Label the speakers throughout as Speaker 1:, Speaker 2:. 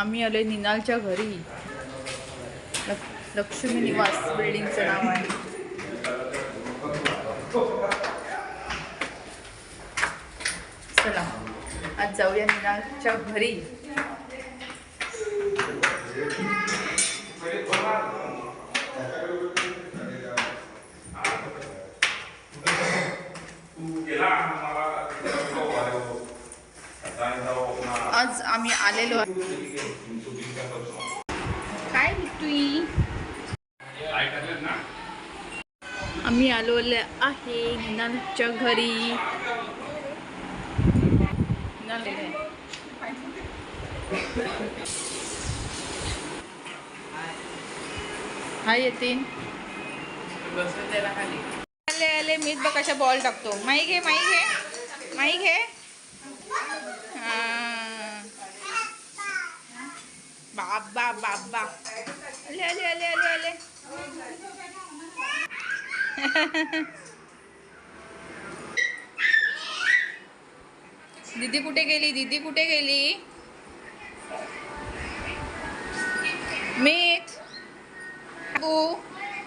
Speaker 1: आम्ही आले निनालच्या घरी. लक्ष्मी निवास बिल्डिंगचं नाव आहे. चला आज जाऊया निनालच्या घरी. आज आम्ही आलेलो काय तुई आम्ही आलो आहे निनालच्या घरी. निनाल आहे. हाय येतीन. आले आले मीच बघ कशा बॉल टाकतो. माई घे माई घे. माई घे. बाबा बाबा. ले आले आले आले आले दीदी कुठे गेली? दीदी कुठे गेली? मीठ बाबू.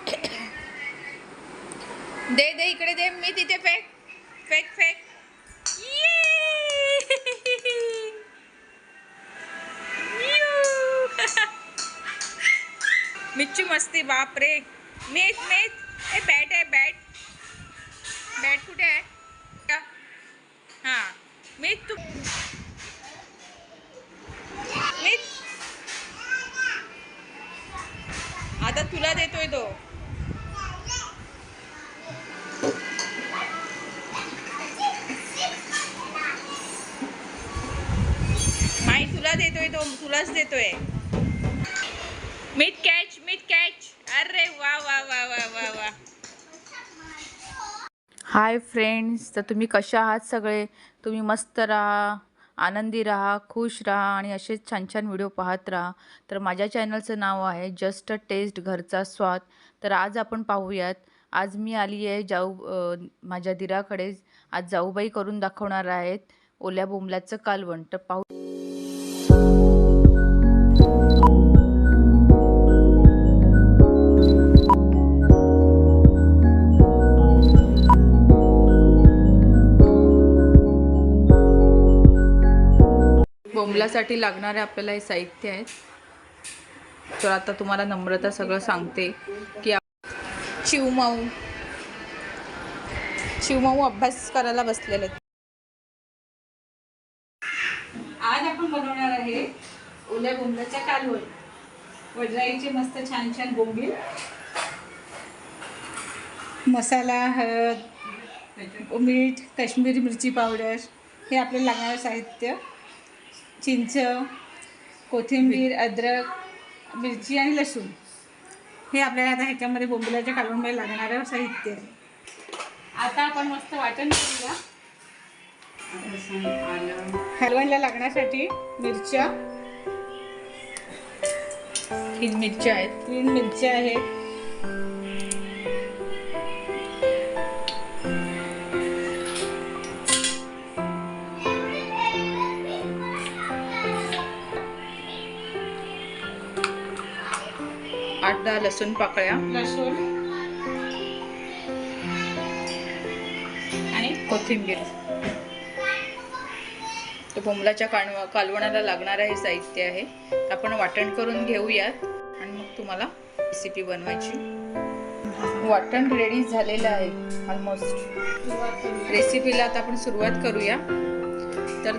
Speaker 1: दे दे इकडे दे. मी तिथे फेक फेक फेक. मिच्चू मस्ती बाप रे. मीच मीच ए बॅट आहे बॅट बॅट कुठे आहे? का? हा. मीच तू मीच आता तुला देतोय तो. माई तुला देतोय तो. तुलाच देतोय. मिट कॅच अरे वा वा वा वा वा वा. हाय फ्रेंड्स तर तुम्ही कशा आहात सगळे? तुम्ही मस्त राहा आनंदी राहा खुश राहा आणि असेच छान छान व्हिडिओ पाहत राहा. तर माझ्या चॅनलचं नाव आहे जस्ट अ टेस्ट घरचा स्वाद. तर आज आपण पाहूयात आज मी आली आहे जाऊ माझ्या दिराकडे. आज जाऊबाई करून दाखवणार आहेत ओल्या बोंबल्याचं कालवण. तर पाहू बोंबलासाठी लागणारे आपल्याला हे साहित्य आहेत. तर आता तुम्हाला नम्रता सगळं सांगते की चिवमाऊ चिवमाऊ अभ्यास करायला बसलेले.
Speaker 2: आज आपण बनवणार आहे ओल्या बोंबलाच्या कालवण. वजराईचे मस्त छान छान बोंबील. मसाला हळद मीठ काश्मीरी मिरची पावडर हे आपल्याला लागणारं साहित्य. चिंच कोथिंबीर अद्रक मिरची आणि लसूण. हे आपल्याला आता ह्याच्यामध्ये बोंबिलाच्या कालवणमध्ये लागणारं साहित्य. आहे आता आपण मस्त वाटण करूया. हलवणला लागण्यासाठी मिरच्या.
Speaker 1: तीन मिरच्या आहेत.
Speaker 2: तीन मिरच्या आहेत.
Speaker 1: दहा लसूण पाकळ्या.
Speaker 2: लसूण. आणि
Speaker 1: कोथिंबीर. तर बोंबलाच्या कालव कालवणाला लागणारं हे साहित्य आहे. आपण वाटण करून घेऊयात. आणि मग तुम्हाला रेसिपी बनवायची. वाटण रेडी झालेलं आहे ऑलमोस्ट. रेसिपीला आता आपण सुरुवात करूया. तर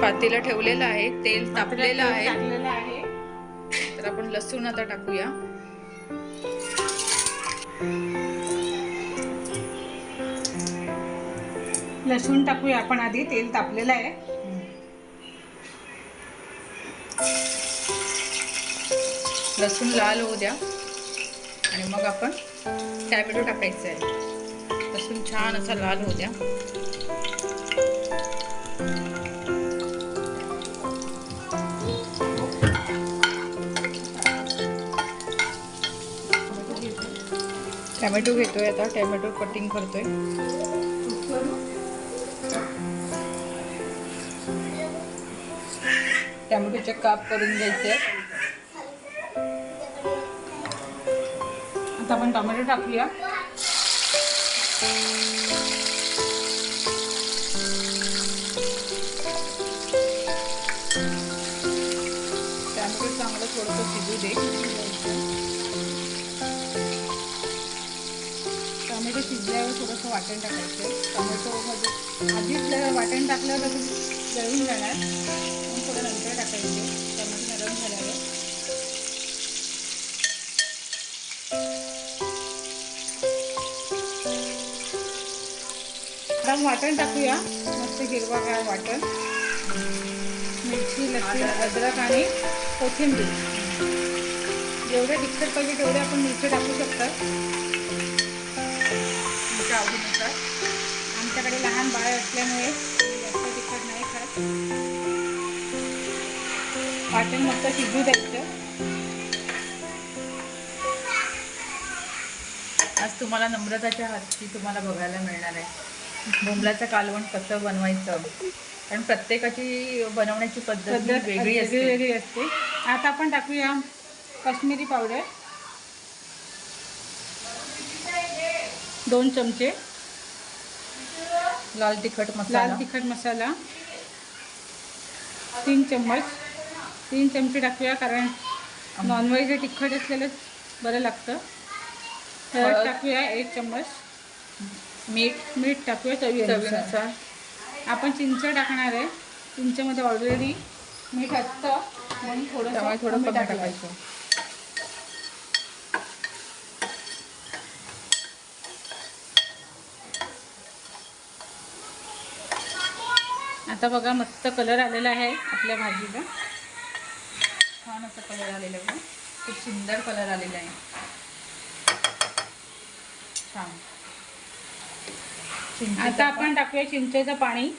Speaker 1: पातेला ठेवलेलं आहे तेल तापलेलं आहे. तर आपण लसूण आता टाकूया.
Speaker 2: लसूण टाकूया आपण आधी तेल तापलेलं आहे.
Speaker 1: लसूण लाल होऊ द्या. आणि मग आपण टॅमॅटो टाकायचं आहे. लसूण छान असा लाल होऊ द्या. टॅमॅटो घेतोय आता. टॅमॅटो कटिंग करतोय. टॅमॅटोचे काप करून घ्यायचे.
Speaker 2: आता आपण टोमॅटो टाकूया.
Speaker 1: टॅमॅटो चांगलं थोडंसं शिजू दे.
Speaker 2: टोमॅटो शिजल्यावर थोडंसं वाटण टाकायचं. टोमॅटोमध्ये म्हणजे आधीच वाटण टाकलं तर जळून जाणार मग थोडं नंतर टाकायचे. टोमॅटो नरम झाल्यावर. वाटण टाकूया. मस्त हिरवागार वाटण. मिरची लसूण अद्रक आणि कोथिंबीर. जेवढं तिखट पाहिजे तेवढे आपण मिरची टाकू शकतात
Speaker 1: आवडीनुसार
Speaker 2: आमच्याकडे लहान बाळ असल्यामुळे जास्त तिखट नाही खात. वाटण मस्त शिजू द्यायचं.
Speaker 1: आज तुम्हाला नम्रताच्या हातची तुम्हाला बघायला मिळणार आहे. बोंबलाचं कालवण कसं बनवायचं? कारण प्रत्येकाची बनवण्याची पद्धत
Speaker 2: पद्धत
Speaker 1: वेगळी असते.
Speaker 2: वेगळी असते. आता आपण टाकूया काश्मीरी पावडर. दोन चमचे
Speaker 1: लाल तिखट मसाला.
Speaker 2: लाल तिखट मसाला. तीन चम्मच. तीन चमचे टाकूया कारण नॉनव्हेज तिखट असलेलंच बरं लागतं. हळद. टाकूया एक चम्मच.
Speaker 1: मीठ.
Speaker 2: मीठ टाकूया चवीनुसार. आपण चिंच टाकणार आहे. चिंचेमध्ये ऑलरेडी मीठ असतं. म्हणून थोडं
Speaker 1: थोडं कमी टाकायचं.
Speaker 2: आता बघा मस्त कलर आलेला आहे आपल्या भाजीला
Speaker 1: छान असा कलर आलेला आहे बघा. खूप सुंदर कलर आलेला आहे. छान.
Speaker 2: आता आपण टाकूया चिंचेचं पाणी.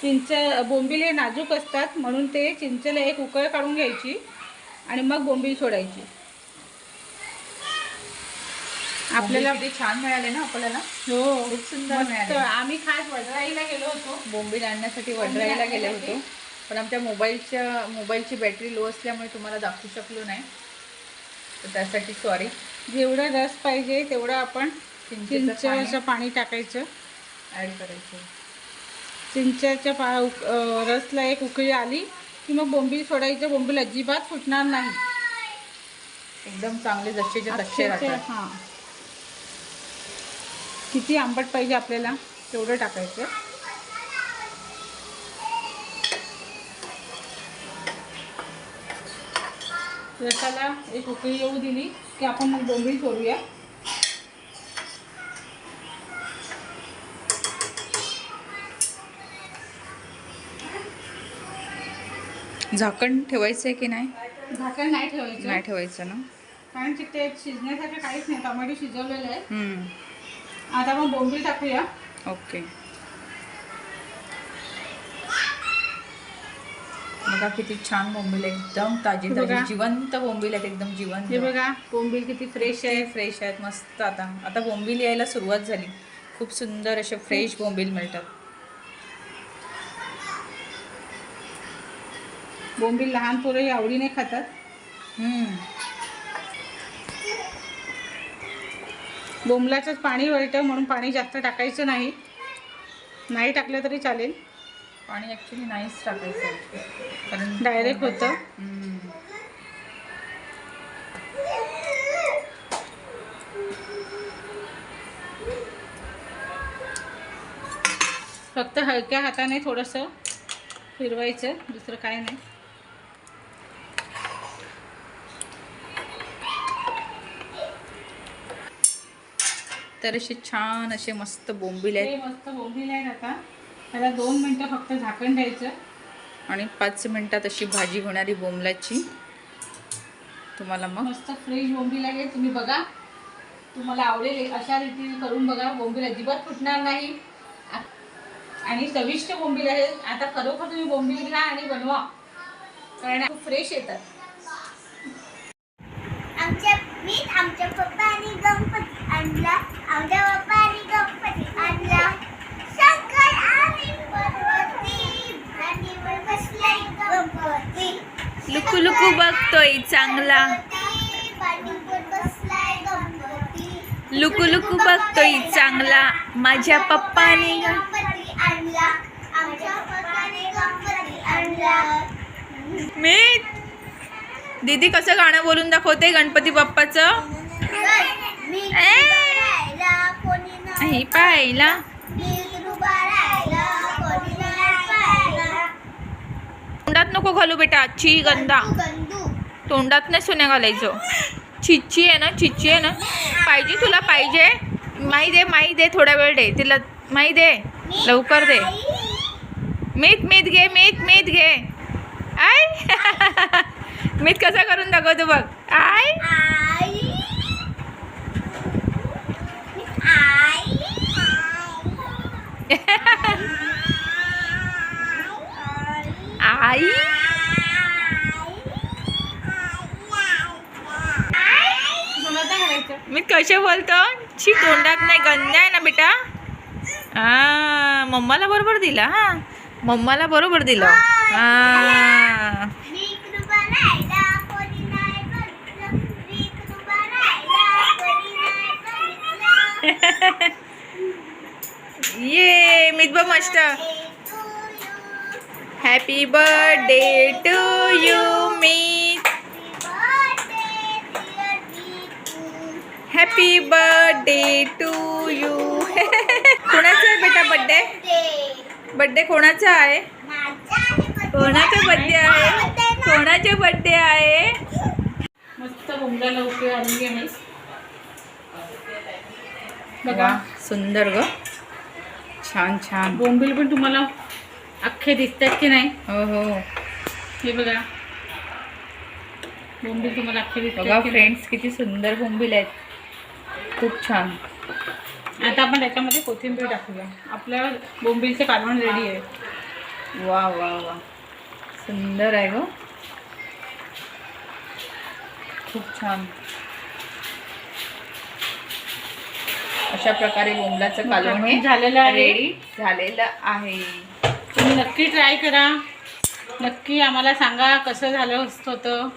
Speaker 2: चिंच बोंबील हे नाजूक असतात म्हणून ते चिंचेला एक उकळ काढून घ्यायची आणि मग बोंबील सोडायची.
Speaker 1: आपल्याला
Speaker 2: आपल्याला
Speaker 1: किती छान मिळाले ना आपल्याला.
Speaker 2: हो
Speaker 1: खूप सुंदर
Speaker 2: मस्त.
Speaker 1: मिळाले.
Speaker 2: आम्ही खास वडराईला गेलो होतो.
Speaker 1: बोंबील आणण्यासाठी वडराईला गेले होतो. पण आमच्या मोबाईलच्या मोबाईलची बॅटरी लो असल्यामुळे तुम्हाला दाखवू शकलो नाही. तर त्यासाठी सॉरी
Speaker 2: जेवढं रस पाहिजे तेवढं आपण
Speaker 1: चिंचेचं
Speaker 2: चिंचेचं पाणी टाकायचं.
Speaker 1: ॲड करायचं.
Speaker 2: चिंचेच्या पा उक- अं, रसला एक उकळी आली की मग बोंबील सोडायचं. बोंबील अजिबात फुटणार नाही.
Speaker 1: एकदम चांगले जसेचे तसे
Speaker 2: अक्षरशः,
Speaker 1: राहतात.
Speaker 2: हां. किती आंबट पाहिजे आपल्याला तेवढं टाकायचं. रसाला एक उकळी येऊ दिली की आपण मग बोंबील सोडूया
Speaker 1: झाकण ठेवायचं आहे की नाही?
Speaker 2: झाकण नाही ठेवायचं.
Speaker 1: नाही ठेवायचं ना?
Speaker 2: कारण की ते शिजण्यासारखं काहीच नाही. टोमॅटो शिजवलेलं आहे. आता आपण बोंबील टाकूया.
Speaker 1: ओके. बघा किती छान बोंबील आहे. एकदम ताजी. ताजी जिवंत बोंबील आहेत एकदम जिवंत.
Speaker 2: हे बघा बोंबील किती फ्रेश आहे
Speaker 1: फ्रेश फ्रेश आहेत मस्त आता. आता बोंबील यायला सुरुवात झाली. खूप सुंदर असे फ्रेश बोंबील मिळतात.
Speaker 2: बोंबील लहान पोरंही आवडीने खातात. बोंबलाचंच पाणी वळतं म्हणून पाणी जास्त टाकायचं नाही. नाही टाकलं तरी चालेल.
Speaker 1: पाणी ॲक्च्युली नाहीच टाकायचं. कारण
Speaker 2: डायरेक्ट होतं. फक्त हलक्या हाताने थोडंसं फिरवायचं दुसरं काय नाही.
Speaker 1: तर असे छान असे मस्त बोंबील आहेत.
Speaker 2: मस्त बोंबील आहेत आता. त्याला दोन मिनटं फक्त झाकण द्यायचं
Speaker 1: आणि पाच मिनिटात अशी भाजी होणारी बोंबलाची. तुम्हाला मग
Speaker 2: मस्त फ्रेश बोंबील आहे. तुम्ही बघा. तुम्हाला आवडेल अशा रीतीने करून बघा. बोंबील अजिबात फुटणार नाही. आणि चविष्ट बोंबील आहे. आता खरोखर तुम्ही बोंबील घ्या आणि बनवा. कारण खूप फ्रेश येतात.
Speaker 3: आमच्या मी आमच्या पप्पा आणि गणपती आणला. आमच्या पप्पा आणि गणपती आणला. शंकर आणि पार्वती. गणपती.
Speaker 1: लुकू लुकू बघतोय चांगला.
Speaker 3: पाठीवर बसलाय गणपती
Speaker 1: लुकू लुकू बघतोय चांगला. माझ्या पप्पाने
Speaker 3: गणपती आणला. आमच्या पप्पाने गणपती आणला.
Speaker 1: मी दीदी कसं गाणं बोलून दाखवते गणपती बाप्पाचं? पाहिला तोंडात नको घालू बेटा ची गंदा
Speaker 3: गंदू.
Speaker 1: तोंडात नाही सोन्या घालायचं. चिच्ची आहे ना चिच्ची आहे ना. पाहिजे तुला पाहिजे. माही दे माही दे थोडा वेळ दे. तिला माही दे. लवकर दे. मीठ मीठ घे मीठ मीठ घे. आय मीठ कसा करून दाखवतो बघ. आय
Speaker 3: आई.
Speaker 1: मी कसे बोलतो? ची तोंडात नाही गंदा आहे ना बेटा? हा मम्माला बरोबर दिला हा? मम्माला बरोबर दिलं. हा
Speaker 3: मी कृपा राहिला कोणी नाही बघितलं मी कृपा राहिला कोणी नाही बघितलं
Speaker 1: ये मितबा मस्त. हॅपी बर्थडे टू यू मी हॅपी बर्थडे टू यू कोणाचा आहे बेटा बड्डे बड्डे कोणाचा आहे? कोणाचा बड्डे आहे? कोणाचे बड्डे आहे?
Speaker 2: मस्त बोंबलाला उकळी आलेली आहे बघा.
Speaker 1: सुंदर ग. छान छान.
Speaker 2: बोंबील पण तुम्हाला अख्खे दिसतात की नाही?
Speaker 1: हो हो.
Speaker 2: हे बघा. बोंबील तुम्हाला अख्खे
Speaker 1: बघा
Speaker 2: दिसतात नाही?
Speaker 1: फ्रेंड्स किती सुंदर बोंबील आहेत. खूप छान.
Speaker 2: आता आपण त्याच्यामध्ये कोथिंबीर टाकूया. आपलं बोंबीलचे कालवण रेडी आहे.
Speaker 1: वा वा वा. सुंदर आहे ग. खूप छान. अशा प्रकारे बोंबलाचं कालवण हे
Speaker 2: झालेलं आहे.
Speaker 1: रेडी झालेलं आहे.
Speaker 2: तुम्ही नक्की ट्राय करा. नक्की आम्हाला सांगा कसं झालं होतं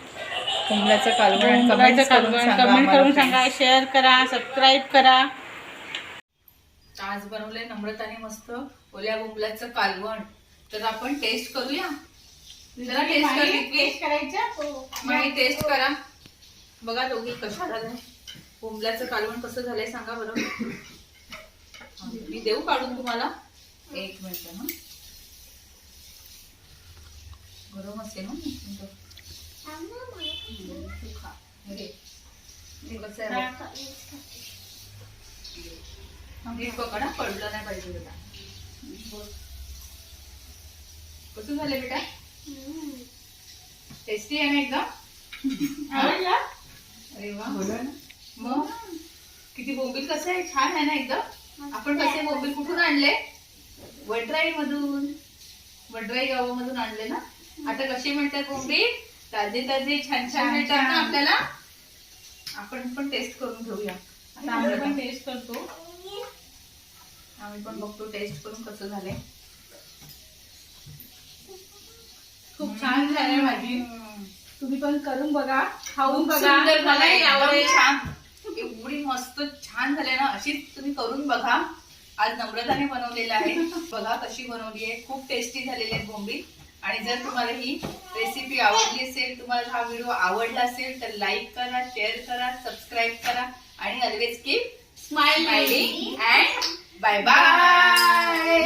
Speaker 1: बोंबलाचं कालवण
Speaker 2: बोंबलाचं
Speaker 1: कमेंट करून
Speaker 2: कालवण
Speaker 1: सांगा
Speaker 2: कमेंट करून. सांगा शेअर करा सबस्क्राईब करा.
Speaker 1: आज बनवलंय नम्रताने मस्त ओल्या बोंबलाचं कालवण. तर आपण टेस्ट करूया? जरा टेस्ट.
Speaker 2: करायचं?
Speaker 1: माही टेस्ट करा. बघा दोघी कशा झालंय. बोंबल्याचं कालवण कसं झालंय सांगा बरं. मी देऊ काढून तुम्हाला. एक मिनिट ना गरम असेल ना पकड पडलं नाही पाहिजे बेटा बोल. कसं झालंय बेटा? टेस्टी आहे ना एकदम? अरे वा. मग किती बोंबील कसं आहे? छान आहे ना एकदम? आपण कसे बोंबील कुठून आणले? वडराई मधून वडराई गावामधून आणले ना? आता कसे मिळतात बोंबील ताजे ताजे छान छान मिळतात ना. आपल्याला? आपण पण टेस्ट करून घेऊया. आता
Speaker 2: आम्ही पण टेस्ट करतो.
Speaker 1: आम्ही पण बघतो टेस्ट करून कसं झालंय.
Speaker 2: खूप छान झालंय भाजी. तुम्ही पण करून बघा. खाऊन बघा. आवडेल.
Speaker 1: छान. एवढी मस्त छान झाले ना अशीच तुम्ही करून बघा. आज नम्रताने बनवलेलं आहे. बघा कशी बनवली आहे. खूप टेस्टी झालेली आहे बोंबी. आणि जर तुम्हाला ही रेसिपी आवडली असेल तुम्हाला हा व्हिडिओ आवडला असेल तर लाईक करा शेअर करा सबस्क्राईब करा. आणि always keep smiling and bye bye